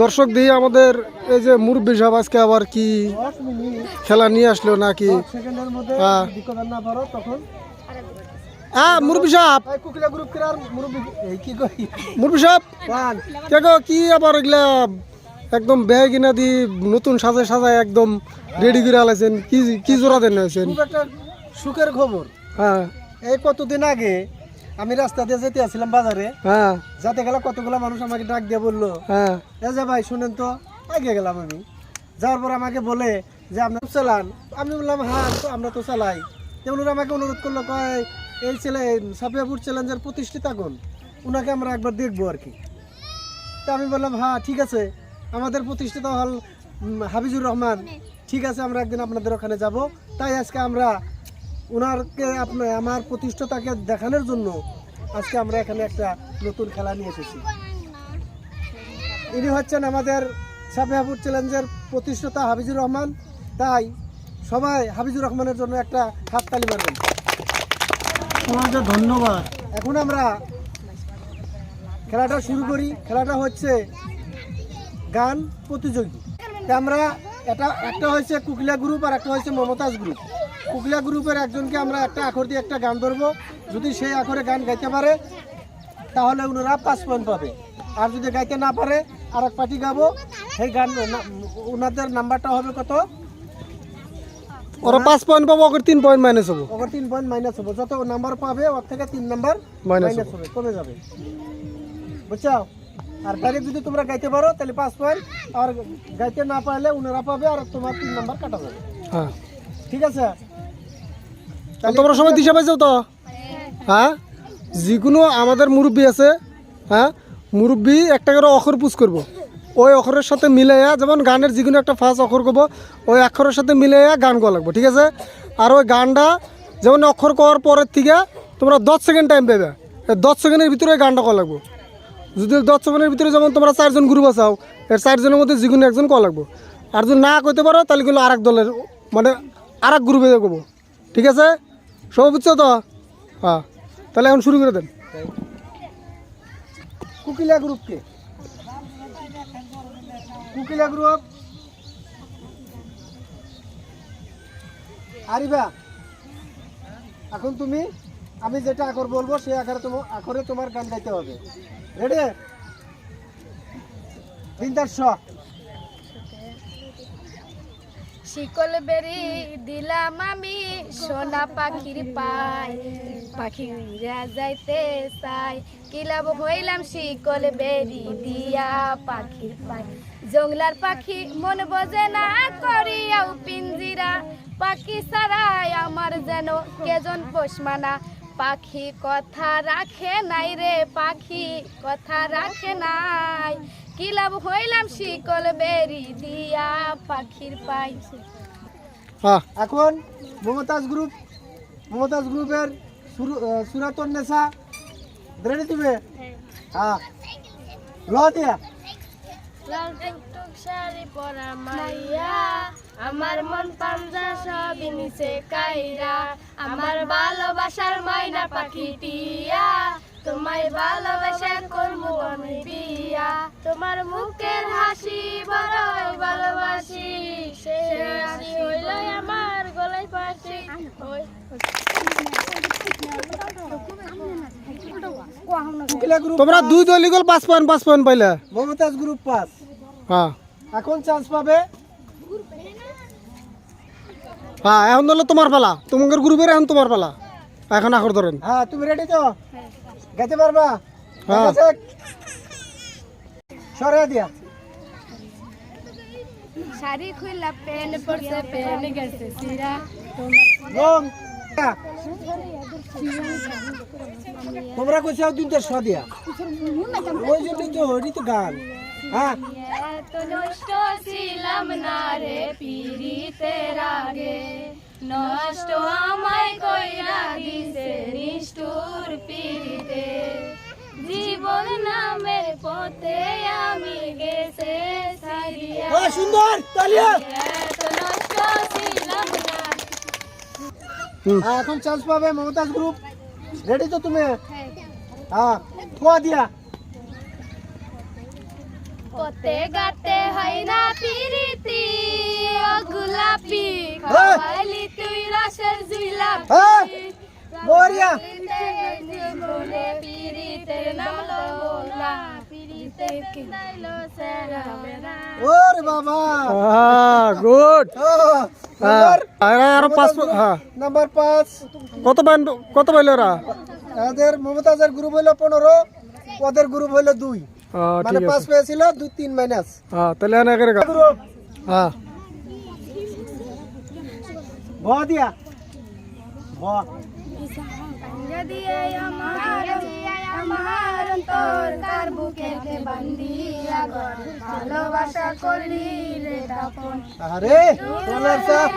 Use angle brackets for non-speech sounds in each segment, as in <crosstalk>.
দর্শক দিয়ে আমাদের এই যে মুরব্বী সাহেব আজকে আবার কি খেলা নিয়ে আসলো নাকি? হ্যাঁ। হ্যাঁ মুরব্বী সাহেব। মুরব্বি কি সাহেব গো কি আবার এগুলা একদম ব্যাগ কিনা দি নতুন সাজায় সাজায় একদম রেডি করে আলাইছেন? কি কি জোড়া দেন হয়েছেন সুখের খবর। হ্যাঁ। এই কতদিন আগে আমি রাস্তা দিয়ে যেতে আসছিলাম বাজারে। হ্যাঁ। যাতে গেলে কতগুলো মানুষ আমাকে ডাক দিয়ে বলল হ্যাঁ। এ যে ভাই শুনেন তো আগে গেলাম আমি। যাওয়ার পর আমাকে বলে যে আপনার চালান। আমি বললাম হ্যাঁ আমরা তো চালাই। যেমন ওরা আমাকে অনুরোধ করল কয় এই ছেলে সাফিয়াপুর চ্যালেঞ্জের প্রতিষ্ঠিতা কোন? ওনাকে আমরা একবার দেখব আর কি। তা আমি বললাম হ্যাঁ ঠিক আছে। আমাদের প্রতিষ্ঠিত হল উম, হাবিজুর রহমান। ঠিক আছে আমরা একদিন আপনাদের ওখানে যাব। তাই আজকে আমরা ওনারকে আপনার আমার প্রতিষ্ঠাতাকে দেখানোর জন্য আজকে আমরা এখানে একটা নতুন খেলা নিয়ে এসেছি। ইনি হচ্ছেন আমাদের সাফিয়াপুর চ্যালেঞ্জের প্রতিষ্ঠাতা হাবিজুর রহমান। তাই সবাই হাবিজুর রহমানের জন্য একটা হাততালি মারবেন। ধন্যবাদ। এখন আমরা খেলাটা শুরু করি। খেলাটা হচ্ছে গান প্রতিযোগী। আমরা এটা একটা হয়েছে কুকলিয়া গ্রুপ আর একটা হয়েছে মমতাজ গ্রুপ কুকলিয়া গ্রুপের একজনকে আমরা একটা আখর দিয়ে একটা গান ধরবো। যদি সেই আখরে গান গাইতে পারে তাহলে ওনারা পাঁচ পয়েন্ট পাবে। আর যদি গাইতে না পারে আর এক পার্টি গাবো। সেই গান ওনাদের নাম্বারটা হবে কত? ওরা পাঁচ পয়েন্ট পাবো ওকে তিন পয়েন্ট মাইনাস হব। ওখানে তিন পয়েন্ট মাইনাস হবে। যত নাম্বার পাবে ওর থেকে তিন নাম্বার মাইনাস হবে। কমে যাবে। বুঝছ? আর ডাইরেক্ট যদি তোমরা গাইতে পারো তাহলে পাঁচ পয়েন্ট। আর গাইতে না পারলে ওনারা পাবে আর তোমার তিন নাম্বার কাটা যাবে। হ্যাঁ। ঠিক আছে? তোমরা সবাই দিশা পাইছো তো? হ্যাঁ? যিকোনো আমাদের মুরব্বী আছে হ্যাঁ? মুরব্বী একটা করে অক্ষর পুষ করব। ওই অক্ষরের সাথে মিলাইয়া যেমন গানের যিকোনো একটা ফার্স্ট অক্ষর করব, ওই অক্ষরের সাথে মিলাইয়া গান গাওয়া লাগবে, ঠিক আছে? আর ওই গানটা যেমন অক্ষর করার পরের থেকে তোমরা দশ সেকেন্ড টাইম পাবে দশ সেকেন্ডের ভিতরে ওই গানটা করা লাগবো। যদি দশ সেকেন্ডের ভিতরে যেমন তোমরা চারজন গ্রুপ আসাও এর চারজনের মধ্যে যিকোনো একজন কল লাগবো। আর যদি না কইতে পারো, তাহলে কিন্তু আর দলের মানে আর এক গ্রুপে করব ঠিক আছে? সব বুঝছ তো? হ্যাঁ। তাহলে এখন শুরু করে দেন। কুকিলা গ্রুপকে কুকিলা গ্রুপ আরিবা এখন তুমি, আমি যেটা আখর বলব, সেই আখরে তোমার আখরে তোমার গান গাইতে হবে। রেডি তিনটার শ। শিকল বেরি দিলাম আমি, সোনা পাখির পাই। পাখি উড়া যাইতে চাই। কিলাব হইলাম শিকল বেরি দিয়া পাখির পাই। জংলার পাখি মন বোঝে না করিয়াও পিঞ্জিরা। পাখি সারাই আমার যেন কেজন পোষমানা। পাখি কথা রাখে নাই রে পাখি, কথা রাখে নাই। কি লাভ হইলাম শিকল বেরি দিয়া পাখির পাই? হ্যাঁ এখন মমতাজ গ্রুপ মমতাজ গ্রুপের সুরাতন নেশা রেডি তুমি? হ্যাঁ। ল দিয়া শাড়ি পরা মাইয়া আমার মন পাঞ্জা সব নিচে কাইরা আমার ভালোবাসার ময়না পাখি টিয়া তোমায় ভালোবাসা করব আমি বিয়া। তোমার মুখের হাসি বড়ই ভালোবাসি। সে হাসি হইল আমার গলায় পাশি। তোমরা দুই দল গেল পাঁচ পয়েন্ট পাঁচ পয়েন্ট পাইলে। মমতাজ গ্রুপ পাস হ্যাঁ। এখন চান্স পাবে? হ্যাঁ এখন ধরলে তোমার পালা। তোমাদের গ্রুপের এখন তোমার পালা। এখন আখর ধরেন। হ্যাঁ তুমি রেডি তো? গাইতে পারবা? হ্যাঁ। সরে দিয়া। শাড়ি খুইলা পেন পড়ছে পেন গেছে সিরা। লং তোমরা কইছো তিনটা শ দিয়া। ওই জন্য তো হরি তো গান। হ্যাঁ। এত নষ্ট ছিলাম না রে পিরিতে রাগে নষ্ট আমায় কইরা দিছে নিষ্ঠুর পিরিতে জীবন নামের পথে আমি গেছে সারিয়া হ্যাঁ সুন্দর তালিয়া। নষ্ট ছিলাম না। হ্যাঁ এখন চান্স পাবে মমতাজ গ্রুপ রেডি তো তুমি? হ্যাঁ থোয়া দিয়া। পথে গাতে হয় না পিরিতি। ও গোলাপি হ্যাঁ। খাওয়াইলি তুই রসের জিলাপি। হ্যাঁ, জীবনে লোলা। পিরিতে কিনাইলো সেরা বেরা বাবা। হ্যাঁ গুড। ও, পাঁচ হ্যাঁ। নাম্বার পাঁচ। কত কত পাইল ওরা? এদের মমতাজের গ্রুপ হইল পনেরো ওদের গ্রুপ হইল দুই। হ্যাঁ মানে ঠিক পাঁচ আছে পেয়েছিল দুই তিন মাইনাস হ্যাঁ তাহলে এনে করে গা। গ্রুপ হ্যাঁ ভ দিয়া ভ যদি এই আমার আমার অন্তর কার বুকেতে বান্ধিয়া ঘর ভালোবাসা করলি রে দাপন আরে বলার সাথ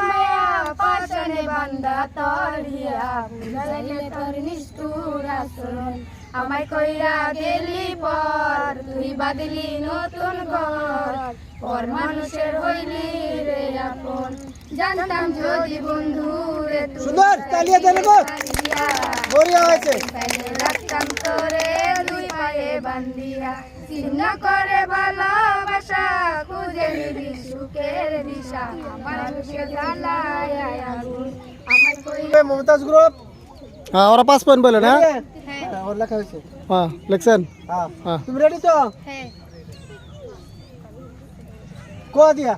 মায়া পাশনে বান্দা তরিয়া বুঝাইলে তোর নিষ্ঠুর আচরণ আমায় কইরা দিলি পর তুই বাদলি নতুন ঘর পর মানুষের হইলি রে আপন। জানতাম যদি বন্ধু রে তুই সুন্দর, তালিয়া দেন বরিয়া হয়েছে। রাখতাম তোরে দুই পায়ে বান্ধিয়া। চিহ্ন করে ভালোবাসা খুঁজে নিবি সুখের দিশা। মানুষকে জ্বালায় আগুন। আমার কই মমতাজ গ্রুপ। হ্যাঁ ওরা পাঁচ পয়েন্ট পাইলেন হ্যাঁ। লেখা হয়েছে? হ্যাঁ লিখছেন? হ্যাঁ। হ্যাঁ। তুমি রেডি তো? হ্যাঁ। ক দিয়া?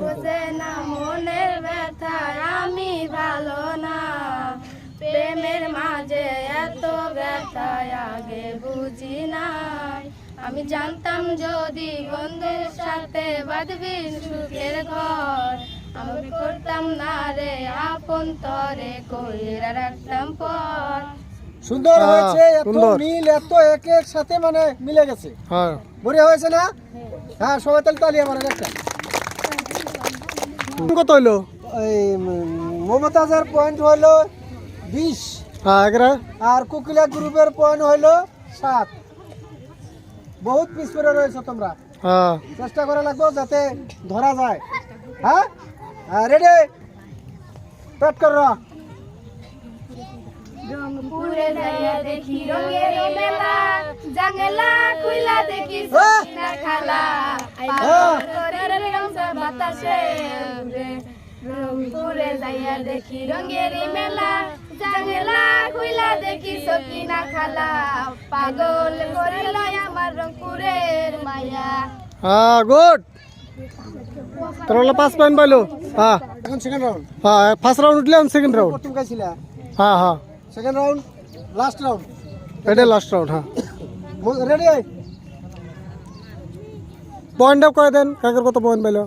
বোঝে না মনের ব্যথা আমি ভালো না। প্রেমের মাঝে এত ব্যথা আগে বুঝি নাই। আমি জানতাম যদি বন্ধুর সাথে বাঁধবি সুখের ঘর আমি করতাম না রে আপন তরে কইরা রাখতাম পর। সুন্দর হ্যাঁ, হয়েছে এত। মিল এত এক এক সাথে মানে মিলে গেছে। হ্যাঁ। বরিয়া হয়েছে না? হ্যাঁ সবাই তাহলে তালিয়া মারা একটা। কত হইল? এই মমতাজের পয়েন্ট হইল বিশ। হ্যাঁ আর কুকিলা গ্রুপের পয়েন্ট হইল সাত। বহুত পিস করে রয়েছে তোমরা। হ্যাঁ। চেষ্টা করা লাগবো যাতে ধরা যায়। হ্যাঁ? হ্যাঁ রেডি পেট কর। রংপুরে যাইয়া দেখি রঙের মেলা জাঙ্গেলা খুইলা দেখি। সকিনা খালা। পাগলের রংসা বাতাসে। রংপুরে যাইয়া দেখি রঙের মেলা জাঙ্গেলা খুইলা দেখি সকিনা খালা। পাগল করিল আমার রংপুরের মায়া। হ্যাঁ গুড। পাঁচ পয়েন্ট পাইলো। হ্যাঁ। এখন সেকেন্ড রাউন্ড হ্যাঁ ফার্স্ট রাউন্ড উঠলাম সেকেন্ড রাউন্ড হ্যাঁ হ্যাঁ। সেকেন্ড রাউন্ড লাস্ট রাউন্ড এটাই লাস্ট রাউন্ড হ্যাঁ রেডি পয়েন্ট আপ করে দেন কাকের কত পয়েন্ট পাইলো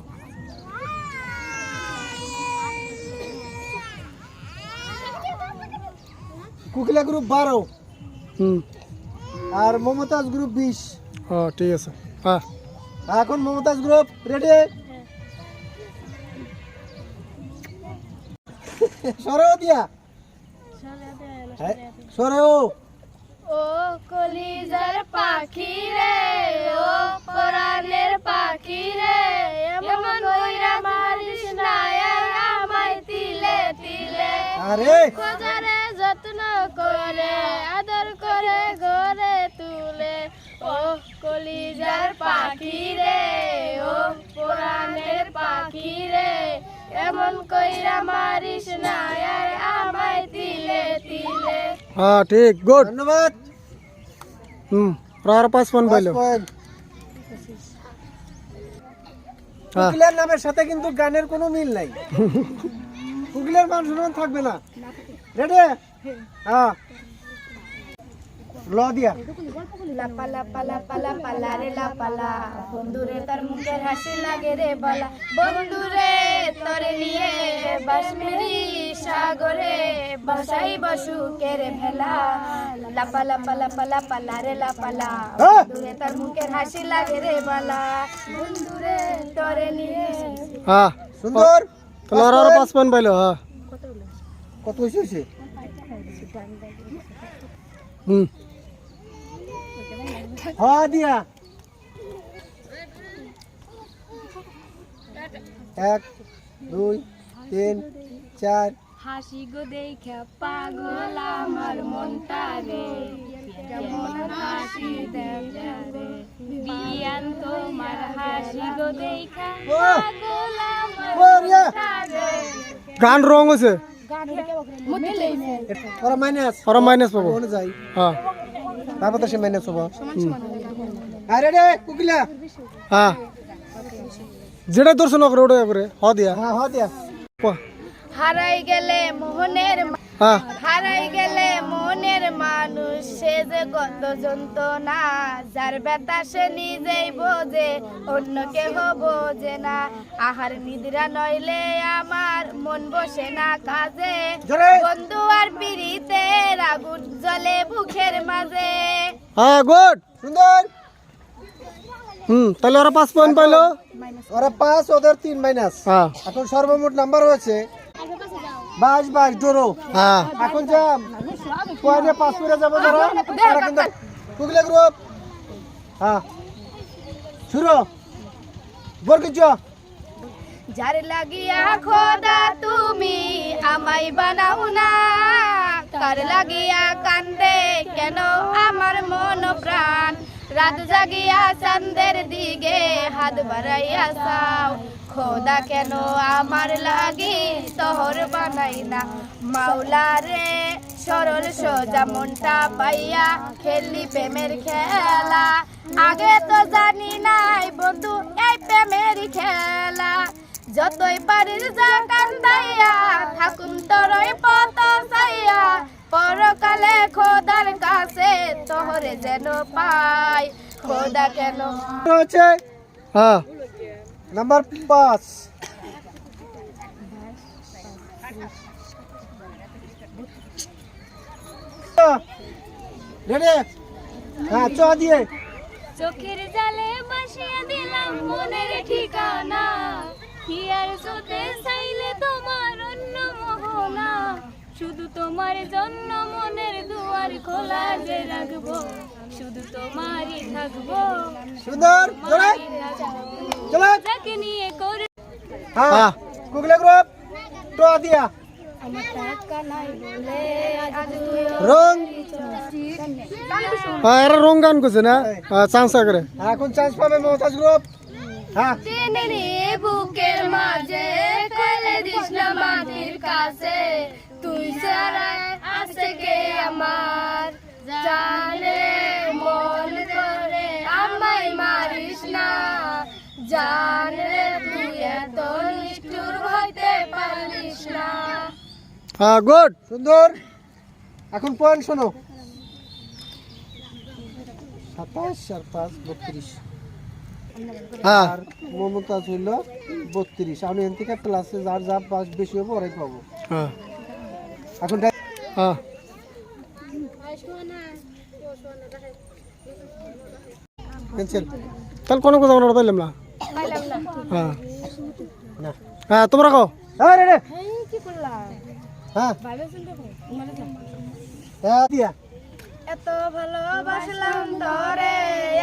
কুকিলা গ্রুপ বারো। হুম। আর মমতাজ গ্রুপ বিশ। হ্যাঁ ঠিক আছে। হ্যাঁ এখন মমতাজ গ্রুপ রেডি সরেও দিয়া। হ্যাঁ, সরেও ও। কলিজার পাখি রে ও পরাণের পাখি রে এমন কইরা মারিস না আমায় তিলে তিলে। আরে। খোঁজারে যত্ন করে আদর করে ঘরে তুলে। ও কলিজার পাখি রে ও পরাণের পাখি রে এমন কইরা মারিস না আর আমায় তিলে তিলে। হ্যাঁ ঠিক গুড ধন্যবাদ। হুম ওরা পাঁচ পয়েন্ট পাইলো। First হ্যাঁ। কুকিলের নামের সাথে কিন্তু গানের কোনো মিল নাই। <laughs> কুকিলের মান সম্মান থাকবে না। রেডি হ্যাঁ। ল দিয়া। লাপা লাপা লাপা লাপা রে লাপা লা। বন্ধুরে তার মুখের হাসি লাগে রে বালা। বন্ধুরে বাসমেরি সাগরে বসাই বসুকের ভেলা। লাপা লাপা লাপা লাপা লা রে লাপা লা। হ্যাঁ। বন্ধুরে তার মুখের হাসি লাগে রে বালা। বন্ধুরে তোরে নিয়ে হ্যাঁ। সুন্দর। পাঁচ পয়েন্ট পাইলো হ্যাঁ। কত হয়েছে হয়েছে হুম। হ্যাঁ দিয়া। এক দুই তিন চার। হাসি গো দেখা পাগল আমার মনটা রে। কেমন হাসি দেখা রে। বিয়ান তোমার হাসি গো দেখা পাগল আমার গান রং হয়েছে ওরা মাইনাস ওরা মাইনাস পাবো। যাই হ্যাঁ। তারপর তো সে মাইনাস হব আরে রে কুকিলা। হ্যাঁ। যেটা দর্শন করে ওটা করে। হ দিয়া। হ্যাঁ হ দিয়া। হারাই গেলে মোহনের হারাই গেলে মনের মানুষ সে যে কত যন্ত্রণা যার ব্যথা সে নিজেই বোঝে অন্য কেহ বোঝে না। আহার নিদ্রা নইলে আমার মন বসে না কাজে। বন্ধু আর পিড়িতে আগুন জ্বলে বুকের মাঝে। হ্যাঁ গুড। সুন্দর। হুম তাহলে ওরা পাঁচ পয়েন্ট পাইলো। ওরা পাঁচ ওদের তিন মাইনাস হ্যাঁ। এখন সর্বমোট নাম্বার হয়েছে বাইশ বাইশ জোরো হ্যাঁ। এখন যা পয়েন্টে পাঁচ করে যাব যারা তারা কিন্তু গ্রুপ হ্যাঁ। শুরু। বরকিচ যার লাগিয়া খোদা তুমি আমায় বানাও না কার লাগিয়া কান্দে কেন আমার মন প্রাণ? রাত জাগিয়া চান্দের দিকে হাত বাড়াইয়া চাও। খোদা কেন আমার লাগি তোহর বানাই না? মাওলা রে, সরল সোজা মনটা পাইয়া খেললি প্রেমের খেলা। আগে তো জানি নাই বন্ধু, এই প্রেমের খেলা। যতই পারিস যা কান্দাইয়া, থাকুন তোরই পত পরকালে খোদার কাছে তোহরে যেন পাই। খোদা কেন? হচ্ছে হ্যাঁ। নাম্বার পাঁচ। রেডি? হ্যাঁ চ দিয়ে। চোখের জালে বাসিয়ে দিলাম মনের ঠিকানা। হিয়ার সোতে চাইলে তোমার অন্য মোহনা। শুধু তোমার জন্য মনের দুয়ার খোলা যে রাখব শুধু তোমারই থাকব। সুন্দর জোরে চলো। যাকে নিয়ে করে হ্যাঁ। কুকলে গ্রুপ ট দিয়া। আমার টাকা নাই বলে আজ তুই রং। হ্যাঁ এরা রং গান করছে না? চান্স করে এখন চান্স পাবে মমতাজ গ্রুপ। হ্যাঁ। বুকের মাঝে কইলে দিস না মাটির কাছে। তুই ছাড়া আছে কে আমার? জানে মন করে আমায় মারিস না। জানে তুই এত নিষ্ঠুর হইতে পারিস না। হ্যাঁ গুড সুন্দর। এখন পয়েন্ট শোনো। সাতাশ আর পাঁচ বত্রিশ। হ্যাঁ। আর মমতাজ হইল বত্রিশ। আমি এন থেকে প্লাসে যার যা পাস বেশি হবে ওরাই পাবো। হ্যাঁ। এখন হ্যাঁ। তাহলে কোনো কথা আমরা পাইলাম না। পাইলাম না হ্যাঁ। না হ্যাঁ তোমরা কো হ্যাঁ রে রে। কি হ্যাঁ। হ্যাঁ দিয়া। এত ভালোবাসলাম তোরে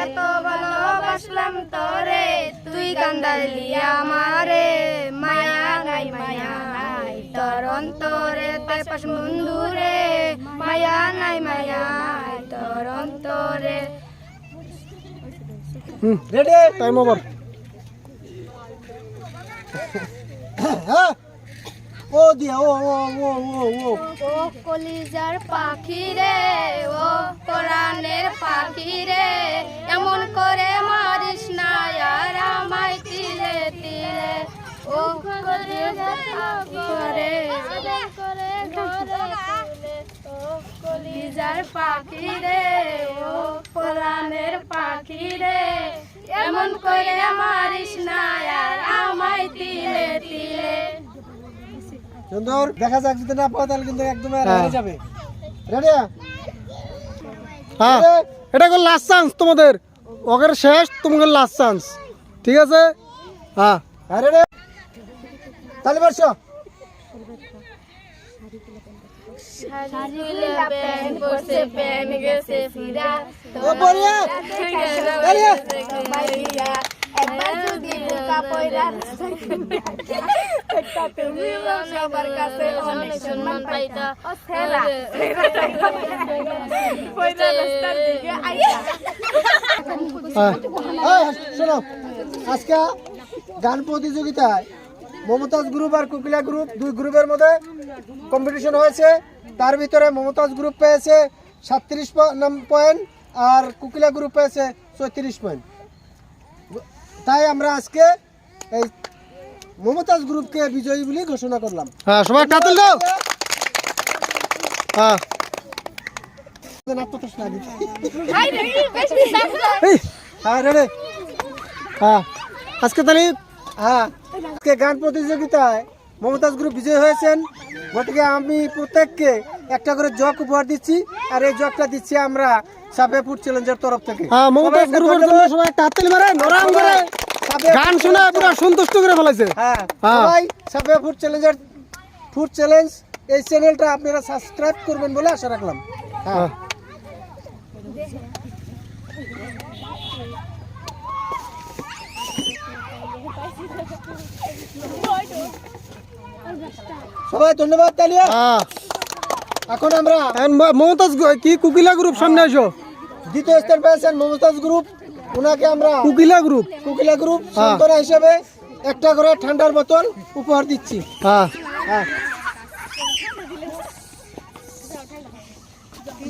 এত ভালোবাসলাম তোরে তুই কান্দালি আমারে মায়া নাই মায়া তোর অন্তরে তাই পাশ বন্ধুরে মায়া নাই মায়া তোর। অন্তরে হুম রেডি টাইম ওভার ও দিয়া ও ও ও ও ও। ও কলিজার পাখি রে ও কোরআনের পাখি রে কলিজার পাখি রে ও কোরআনের পাখি রে। এমন করে মারিস না আর আমায় তিলে তিলে। সুন্দর দেখা যাক যদি না পাও তাহলে কিন্তু একদম আর হ্যাঁ। যাবে। রেডি হ্যাঁ। এটা কো লাস্ট চান্স তোমাদের। ওদের শেষ তোমাদের লাস্ট চান্স ঠিক আছে? হ্যাঁ। হ্যাঁ রেডি তাহলে বসো শাড়িগুলো প্যান পরছে প্যান গেছে ফিরা ও বড়িয়া বড়িয়া আজকে গান প্রতিযোগিতায় মমতাজ গ্রুপ আর কুকিলা গ্রুপ দুই গ্রুপের মধ্যে কম্পিটিশন হয়েছে। তার ভিতরে মমতাজ গ্রুপ পেয়েছে সাতত্রিশ পয়েন্ট আর কুকিলা গ্রুপ পেয়েছে চৌত্রিশ পয়েন্ট তাই আমরা আজকে এই মমতাজ গ্রুপকে বিজয়ী বলে ঘোষণা করলাম। হ্যাঁ সবাই একটা দাও হ্যাঁ। হ্যাঁ হ্যাঁ। আজকে তাহলে হ্যাঁ আজকে গান প্রতিযোগিতায় মমতাজ গ্রুপ বিজয় হয়েছেন। গতিকে আমি প্রত্যেককে একটা করে জগ উপহার দিচ্ছি আর এই জগটা দিচ্ছি আমরা সাবেপুর চ্যালেঞ্জের তরফ থেকে। হ্যাঁ মমতাজ গ্রুপের জন্য সবাই একটা হাততালি মারেন ওরাম করে। গান শোনা পুরো সন্তুষ্ট করে ফেলাইছে হ্যাঁ হ্যাঁ। সবাই সাবে ফুড চ্যালেঞ্জের ফুড চ্যালেঞ্জ এই চ্যানেলটা আপনারা সাবস্ক্রাইব করবেন বলে আশা রাখলাম। হ্যাঁ। সবাই ধন্যবাদ তালিয়া। হ্যাঁ এখন আমরা মমতাজ কি কুকিলা গ্রুপ সামনে আসো? দ্বিতীয় স্থান পেয়েছেন মমতাজ গ্রুপ ওনাকে আমরা কুকিলা গ্রুপ কুকিলা গ্রুপ। সন্তরা হিসেবে একটা করে ঠান্ডার বোতল উপহার দিচ্ছি। হ্যাঁ হ্যাঁ।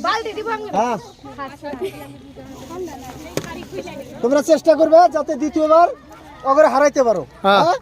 বালতি দিব আমি। হ্যাঁ। তোমরা চেষ্টা করবে যাতে দ্বিতীয়বার ওগুলো হারাইতে পারো হ্যাঁ। হ্যাঁ